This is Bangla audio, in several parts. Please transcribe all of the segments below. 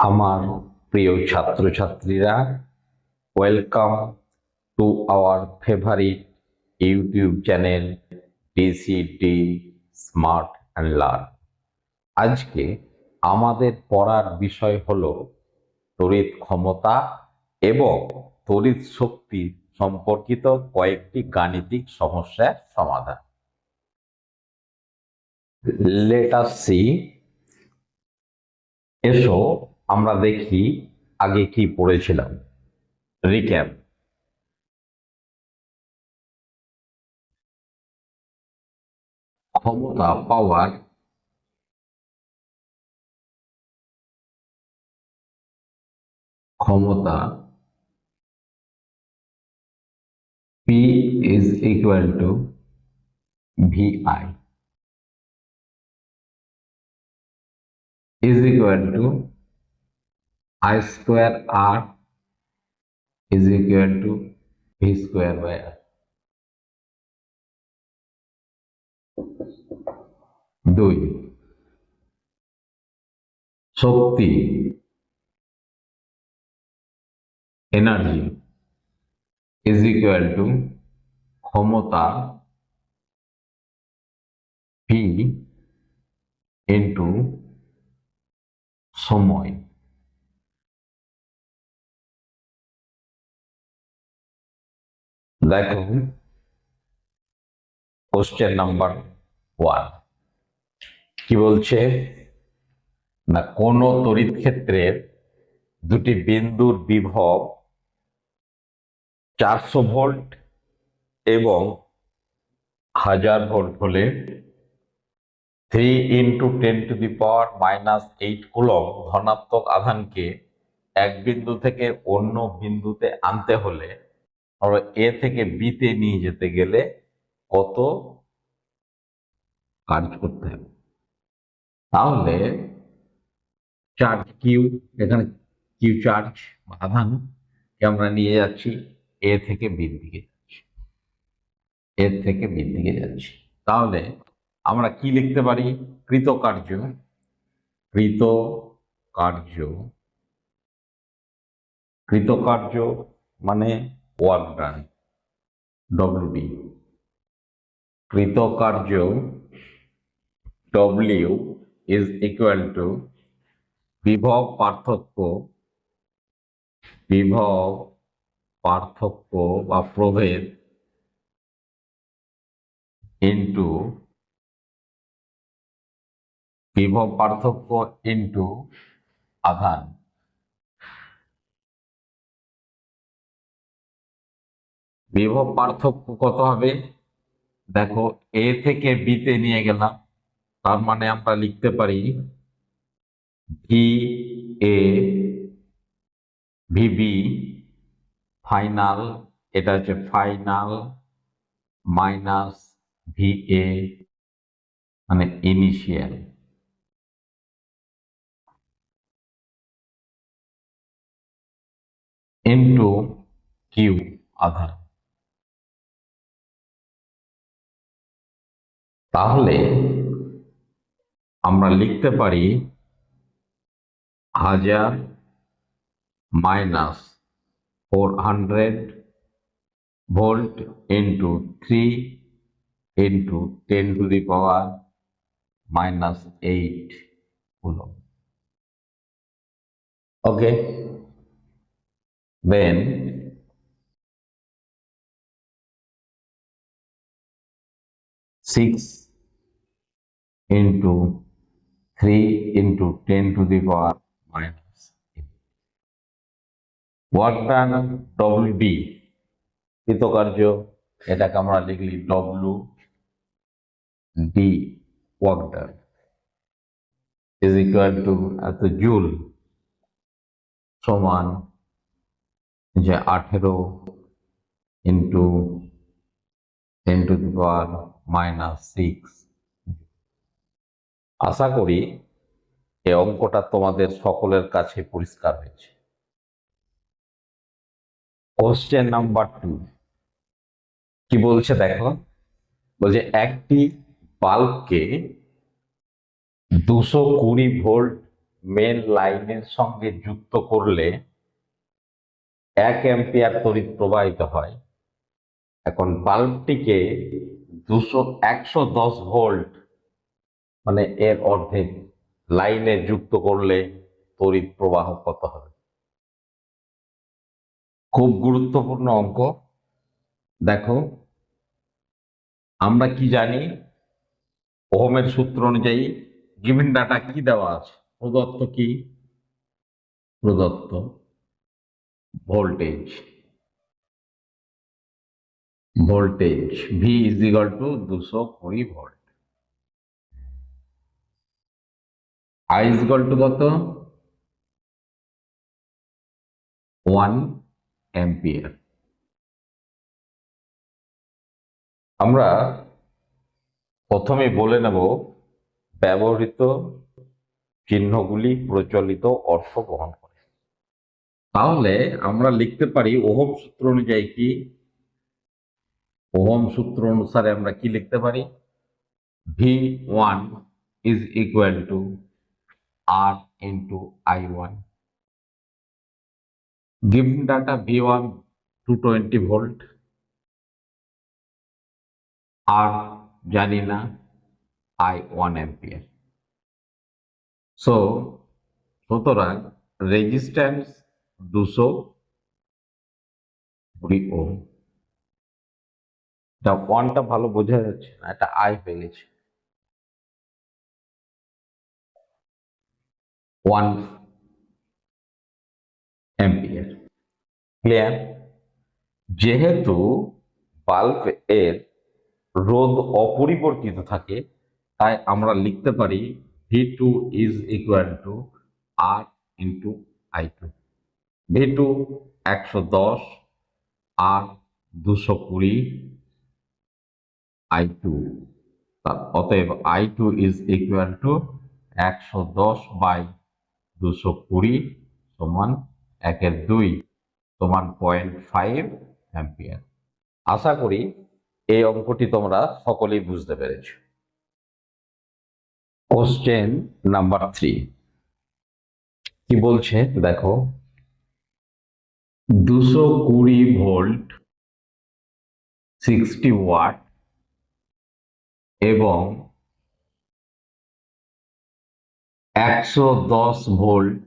আমার প্রিয় ছাত্রছাত্রীরা welcome to our favourite YouTube channel DCD smart and learn আজকে আমাদের পড়ার বিষয় হল তড়িৎ ক্ষমতা এবং তড়িৎ শক্তি সম্পর্কিত কয়েকটি গাণিতিক সমস্যার সমাধান। লেট আস সি এসো আমরা দেখি আগে কি পড়েছিলাম। রিক্যাপ। ক্ষমতা পাওয়ার ক্ষমতা। P is equal to VI is equal to I square R is equal to V square by R. দুই। শক্তি। এনার্জি ইজ ইকুয়াল টু ক্ষমতা পি ইন্টু সময়। দেখো। কোশ্চেন নাম্বার ওয়ান কি বলছে? না, কোন তড়িৎ ক্ষেত্রের দুটি বিন্দুর বিভব চারশো ভোল্ট এবং হাজার ভোল্ট হলে three into ten to the power minus eight coulomb ধনাত্মক আধানকে এক বিন্দু থেকে অন্য বিন্দুতে আনতে হলে আমরা এ থেকে বিতে নিয়ে যেতে গেলে কত কাজ করতে হবে। তাহলে চার্জ কিউ এখানে কিউ চার্জ আধানকে আমরা নিয়ে যাচ্ছি? এ থেকে বির দিকে যাচ্ছি। এর থেকে বির দিকে যাচ্ছি। তাহলে আমরা কি লিখতে পারি? কৃতকার্য। কৃতকার্য। কৃতকার্য মানে ওয়ার্ক ডান ডব্লিউডি কৃতকার্য ডব্লিউ ইজ ইকুয়াল টু বিভব পার্থক্য বিভব পার্থক্য বা প্রভেদ ইন্টু বিভব পার্থক্য ইন্টু আধান। বিভব পার্থক্য কত হবে? দেখো এ থেকে বিতে নিয়ে গেলাম। তার মানে আমরা লিখতে পারি ভি এ ভিবি ফাইনাল এটা হচ্ছে ফাইনাল মাইনাস ভি এ মানে ইনিশিয়াল ইন্টু কিউ আধার। তাহলে আমরা লিখতে পারি হাজার minus four hundred volt into three into ten to the power minus eight হলো। Okay? Then six into 3 into 10 to the power minus 8. Work done WD কৃতকার্য এটাকে আমরা লিখলি W D work done is equal to এত জুল সমান যে আঠেরো into ten to the power minus six আশা করি এই অঙ্কটা তোমাদের সকলের কাছে পরিষ্কার হয়েছে। কোশ্চেন নাম্বার টু কি বলছে দেখো? বলছে, একটি বাল্বকে দুশো কুড়ি ভোল্ট মেন লাইনের সঙ্গে যুক্ত করলে এক অ্যাম্পিয়ার তড়িৎ প্রবাহিত হয়। এখন বাল্বটিকে দুশো, একশো দশ ভোল্ট মানে এর অর্ধেক লাইনে যুক্ত করলে তড়িৎ প্রবাহ কত হবে? খুব গুরুত্বপূর্ণ অঙ্ক। দেখো, আমরা কি জানি? ওহমের সূত্র অনুযায়ী গিভিন ডাটা কি দেওয়া আছে? প্রদত্ত কি? প্রদত্ত voltage. Voltage V is to দুশো কুড়ি volt I is equal to কত? ওয়ান অ্যাম্পিয়ার আমরা প্রথমে বলে নেব, ব্যবহৃত চিহ্নগুলি প্রচলিত অর্থ বহন করে। তাহলে আমরা লিখতে পারি, ওহম সূত্র অনুযায়ী কি? ওহম সূত্র অনুসারে আমরা কি লিখতে পারি? V one is equal to R into I one given data V1 220 volt আর জানি না আই ওয়ান অ্যাম্পিয়ার সো সুতরাং রেজিস্ট্যান্স দুশো কুড়ি ওম এটা ওয়ানটা ভালো বোঝা যাচ্ছে না এটা আই হয়ে গেছে। ওয়ান অ্যাম্পিয়ার ক্লিয়ার যেহেতু বাল্ব এর রোধ অপরিবর্তিত থাকে, তাই আমরা লিখতে পারি V two is equal to R into I two V two একশো দশ আর দুশো কুড়ি আই টু অতএব I two is equal to একশো দশ বাই দুশো কুড়ি সমান একের দুই সমান পয়েন্ট ফাইভ অ্যাম্পিয়ার। আশা করি এই অঙ্কটি তোমরা সকলেই বুঝতে পেরেছ। Question number three. কি বলছে? দেখো। দুশো কুড়ি ভোল্ট, সিক্সটি ওয়াট এবং একশো দশ ভোল্ট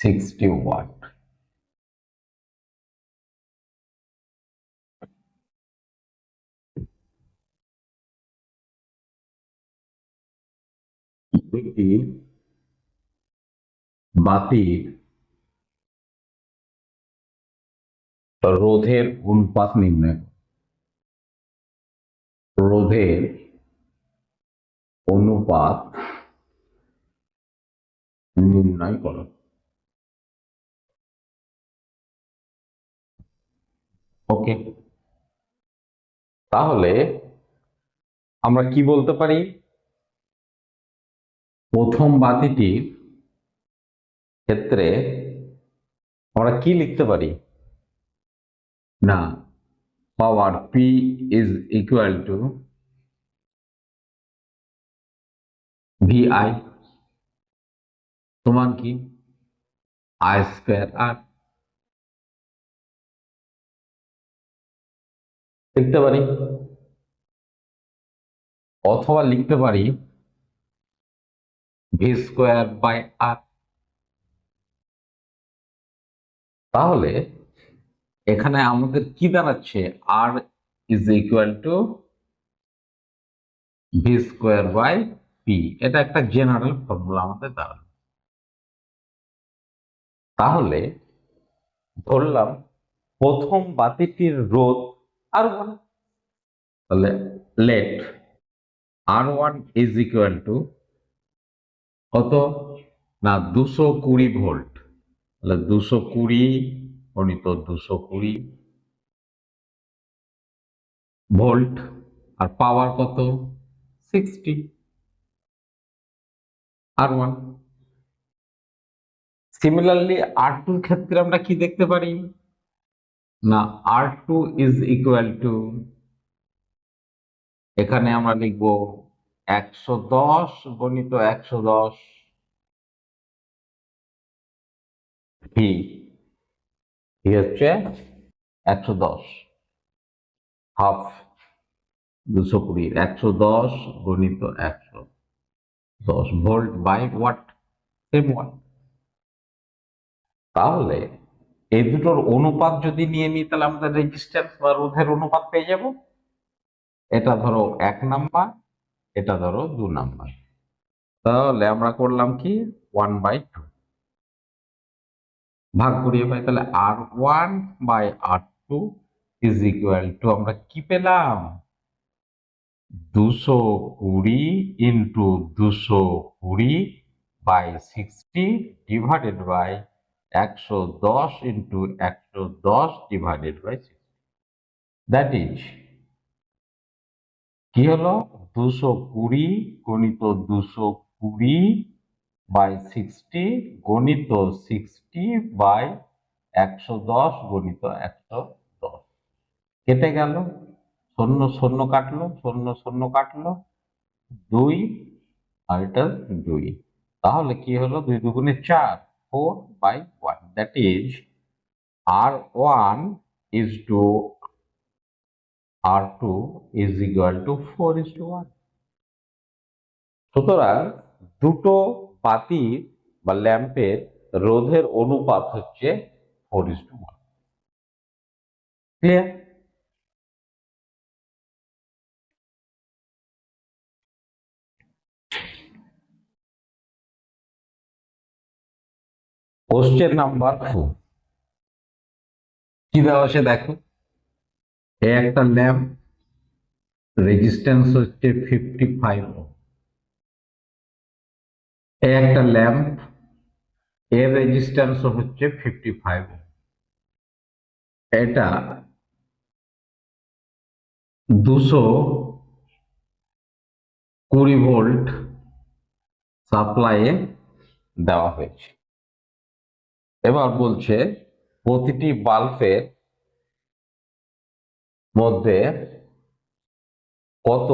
সিক্সটি ওয়াট দুটি বাতির রোধের অনুপাত নির্ণয় করো। রোধের অনুপাত নির্ণয় করো। ওকে। তাহলে আমরা কি বলতে পারি? প্রথম বাতিটির ক্ষেত্রে আমরা কি লিখতে পারি? না, power P is equal to VI সমান কি? আই স্কোয়ার আর লিখতে পারি? অথবা লিখতে পারি ভি স্কোয়ার বাই আর তাহলে এখানে আমাদের কি দাঁড়াচ্ছে? R is equal to V square by P এটা একটা জেনারেল ফর্মুলা আমাদের দাঁড়াল। তাহলে ধরলাম প্রথম বাতিটির রোধ আর ওয়ান তাহলে let R one is equal to কত? না, দুশো কুড়ি ভোল্ট তাহলে দুশো কুড়ি গণিত দুশো কুড়ি ভোল্ট আর পাওয়ার কত? Sixty R one similarly R টুর ক্ষেত্রে আমরা কি দেখতে পারি? না R two is equal to এখানে আমরা লিখব একশো দশ গণিত একশো দশ ভি হচ্ছে একশো দশ হাফ দুশো কুড়ি, একশো দশ গণিত একশো দশ volt by watt same watt তাহলে এই দুটোর অনুপাত যদি নিয়ে নিই, তাহলে আমাদের রেজিস্ট্যান্স বা রোধের অনুপাত পেয়ে যাব। এটা ধরো এক নাম্বার, এটা ধরো দু নাম্বার। তাহলে আমরা করলাম কি? ওয়ান বাই টু ভাগ করিয়ে পাই তাহলে R one by R two is equal to আমরা কি পেলাম? দুশো কুড়ি ইন্টু দুশো কুড়ি বাই সিক্সটি ডিভাইডেড বাই একশো দশ ইন্টু একশো দশ divided by sixty that is কি হলো? দুশো কুড়ি গণিত দুশো কুড়ি বাই সিক্সটি গণিত সিক্সটি বাই একশো দশ গণিত একশো দশ. কেটে গেল? শূন্য শূন্য কাটলো, শূন্য শূন্য কাটলো, দুই, আর এটা দুই। তাহলে কি হলো? দুই দুগুণে চার। Four by one that is R one is to R two is equal to four is to one সুতরাং দুটো বাতি বা ল্যাম্পের রোধের অনুপাত হচ্ছে four is to one clear question number four কি দেওয়া আছে দেখো? এ একটা ল্যাম্প রেজিস্ট্যান্স হচ্ছে ফিফটি ফাইভ এ একটা ল্যাম্প এর রেজিস্ট্যান্স হচ্ছে ফিফটি ফাইভ এটা দুশো কুড়ি ভোল্ট সাপ্লাইয়ে দেওয়া হয়েছে। এবার বলছে প্রতিটি বাল্বের মধ্যে কত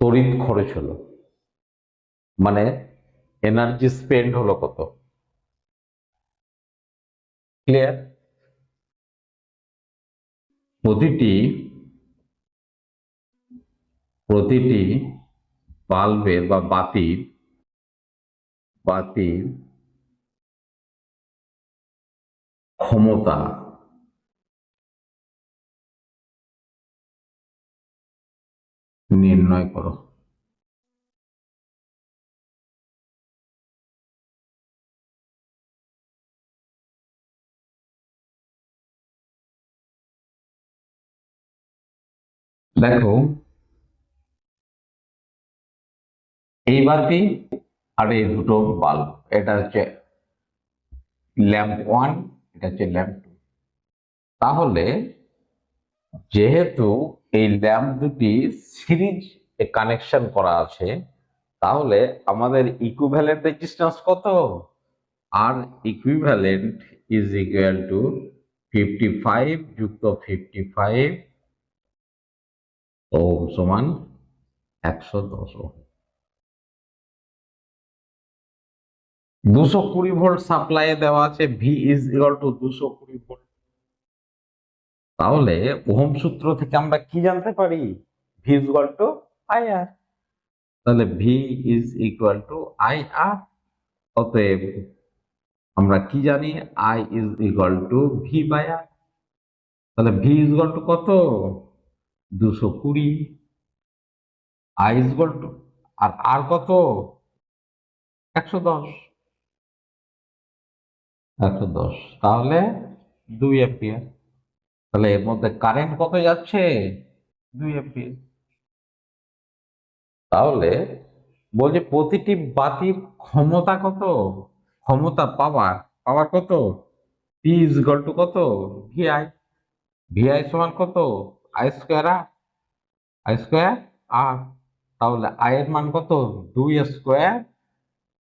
তড়িৎ খরচ হলো? মানে এনার্জি স্পেন্ড হলো কত? ক্লিয়ার প্রতিটি প্রতিটি বাল্বের বা বাতির বাতির ক্ষমতা নির্ণয় করো। দেখো এই বাতি আর এই দুটো বাল্ব এটা হচ্ছে ল্যাম্প ওয়ান এটা হচ্ছে ল্যাম্প টু তাহলে যেহেতু এই ল্যাম্প দুটি সিরিজ কানেকশন করা আছে, তাহলে আমাদের ইকুইভ্যালেন্ট রেজিস্ট্যান্স কত? R equivalent is equal to fifty five যুক্ত ফিফটি ফাইভ ওম সমান একশো দশ ওম। দুশো কুড়ি ভোল্ট সাপ্লাই দেওয়া আছে ভি ইজ ইকুয়াল টু দুশো কুড়ি ভোল্ট। তাহলে ওহম সূত্র থেকে আমরা কি জানতে পারি? V is equal to I R তাহলে V is equal to I R অতএব আমরা কি জানি? I is equal to V by R তাহলে ভি ইজ ইকুয়াল টু কত? দুশো কুড়ি। I is equal to R আর কত? একশো দশ। একশো দশ তাহলে দুই এম্পিয়ার তাহলে এর মধ্যে কারেন্ট কত যাচ্ছে? দুই এম্পিয়ার তাহলে বলছে প্রতিটি বাতির ক্ষমতা কত? ক্ষমতা পাওয়ার। পাওয়ার কত? পি ইজ টু কত? ভিআই ভিআই সমান কত? I square R I square R তাহলে আই এর মান কত? দুই স্কোয়ার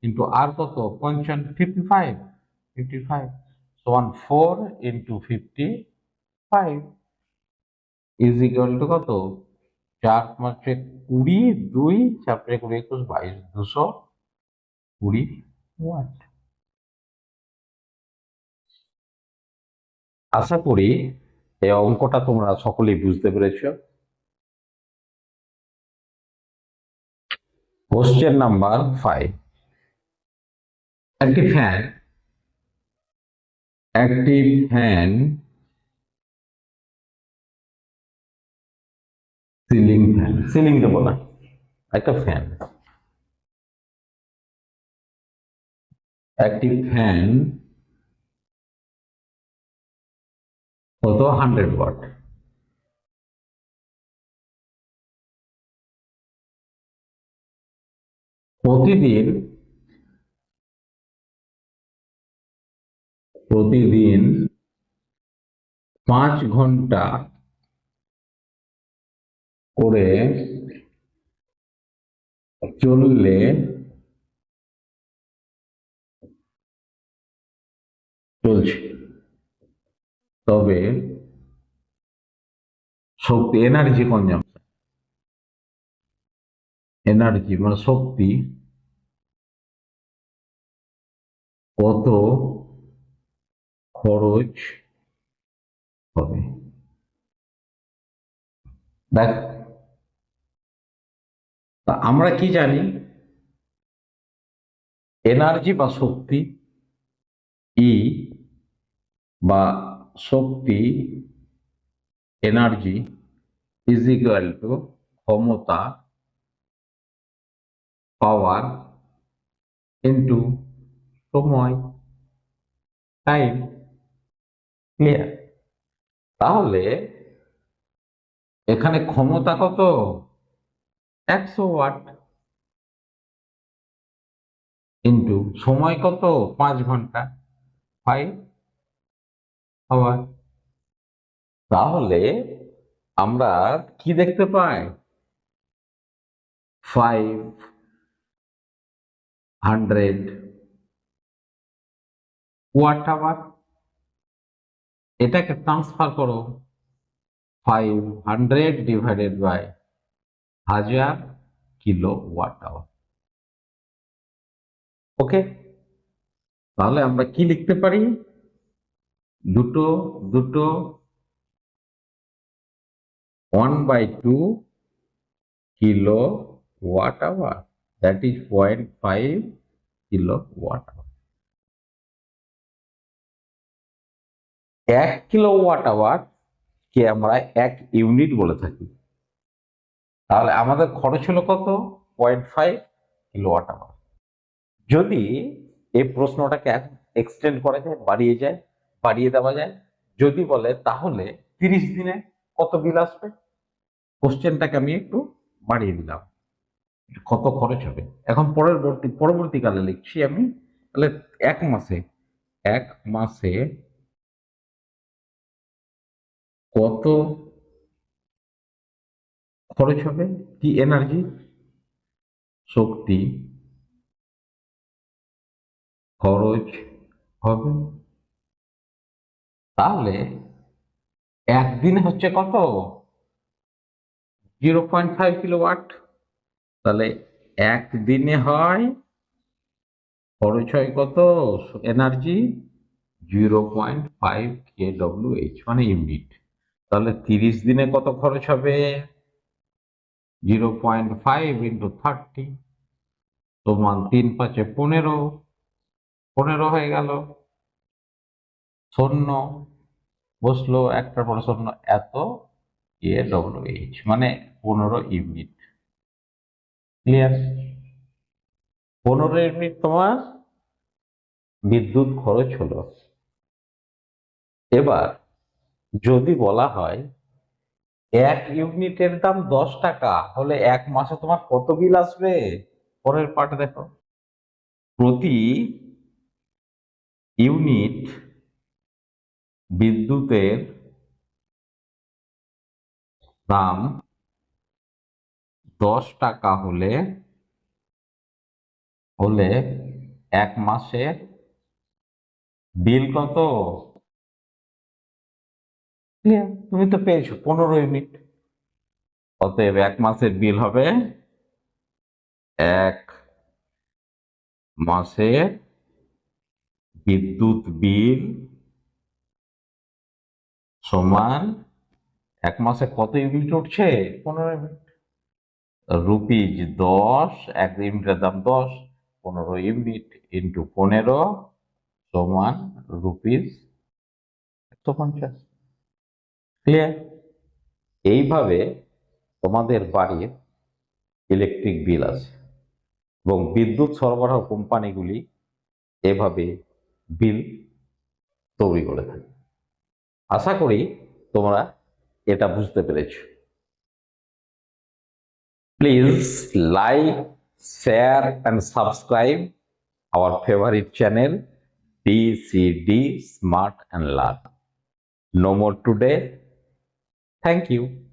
ইন্টু আর কত? পঞ্চান্ন fifty five 55. So on 4 into 55 is equal to কত? 4 মাত্রে 20 2 চাপরে 21 22 220 ওয়াট। আশা করি এই অঙ্কটা তোমরা সকলেই বুঝতে পেরেছ। কোশ্চেন নাম্বার ফাইভ একটি ফ্যান একটি ফ্যান সিলিং ফ্যান। সিলিং দেবো না। একটা ফ্যান। একটি ফ্যান কত? Hundred watt. প্রতিদিন প্রতিদিন পাঁচ ঘণ্টা করে চললে চলছে। তবে শক্তি এনার্জি কনজাম্পশন এনার্জি মানে শক্তি কত খরচ হবে। দেখ আমরা কি জানি? এনার্জি বা শক্তি, ই বা শক্তি, এনার্জি ইজ ইকুয়াল টু ক্ষমতা, পাওয়ার ইন্টু সময় টাইম ক্লিয়ার তাহলে এখানে ক্ষমতা কত? একশো ওয়াট। ইন্টু সময় কত? পাঁচ ঘণ্টা। ফাইভ আওয়ার তাহলে আমরা কি দেখতে পাই? ফাইভ হান্ড্রেড ওয়াট আওয়ার এটাকে ট্রান্সফার করো ফাইভ হান্ড্রেড ডিভাইডেড বাই হাজার কিলো ওয়াট আওয়ার ওকে তাহলে আমরা কি লিখতে পারি? দুটো দুটো one by two kilo watt hour that is point five kilo watt hour এক কিলো ওয়াট আওয়ার কে আমরা এক ইউনিট বলে থাকি। তাহলে আমাদের খরচ হলো কত? Point five kilo watt hour যদি এই প্রশ্নটাকে এক্সটেন্ড করা যায়, বাড়িয়ে যায়, বাড়িয়ে দেওয়া যায়, যদি বলে তাহলে তিরিশ দিনে কত বিল আসবে? কোশ্চেনটাকে আমি একটু বাড়িয়ে দিলাম। কত খরচ হবে? এখন পরবর্তী পরবর্তীকালে লিখছি আমি, তাহলে এক মাসে এক মাসে কত খরচ হবে? কি এনার্জি শক্তি খরচ হবে। তাহলে একদিনে হচ্ছে কত? Zero point five kilo watt তাহলে একদিনে হয়, খরচ হয় কত? Energy zero point five K W H মানে ইউনিট তাহলে তিরিশ দিনে কত খরচ হবে? Zero point five into thirty. সমান তিন পাঁচে পনেরো। পনেরো হয়ে গেল। শূন্য বসল, একটার পরে শূন্য। এত এ ডব্লিউ এইচ মানে পনেরো ইউনিট। ক্লিয়ার পনেরো ইউনিট তোমার বিদ্যুৎ খরচ হলো। এবার যদি বলা হয়, এক ইউনিটের দাম দশ টাকা হলে এক মাসে তোমার কত বিল আসবে পরের পার্ট দেখো প্রতি ইউনিট বিদ্যুতের দাম দশ টাকা হলে হলে এক মাসের বিল কত? তুমি তো পেয়েছ, পনেরো ইউনিট। অতএব এক মাসের বিল হবে এক মাসের বিদ্যুৎ বিল সমান এক মাসে কত ইউনিট উঠছে? পনেরো ইউনিট। রুপিজ দশ, এক ইউনিটের দাম দশ, পনেরো ইউনিট ইন্টু পনেরো সমান রুপিজ একশো পঞ্চাশ। ক্লিয়ার এইভাবে তোমাদের বাড়ির ইলেকট্রিক বিল আছে এবং বিদ্যুৎ সরবরাহ কোম্পানিগুলি এভাবে বিল তৈরি করে থাকে। আশা করি তোমরা এটা বুঝতে পেরেছ। Please like share and subscribe our favourite channel DCD smart and learn No more today. Thank you.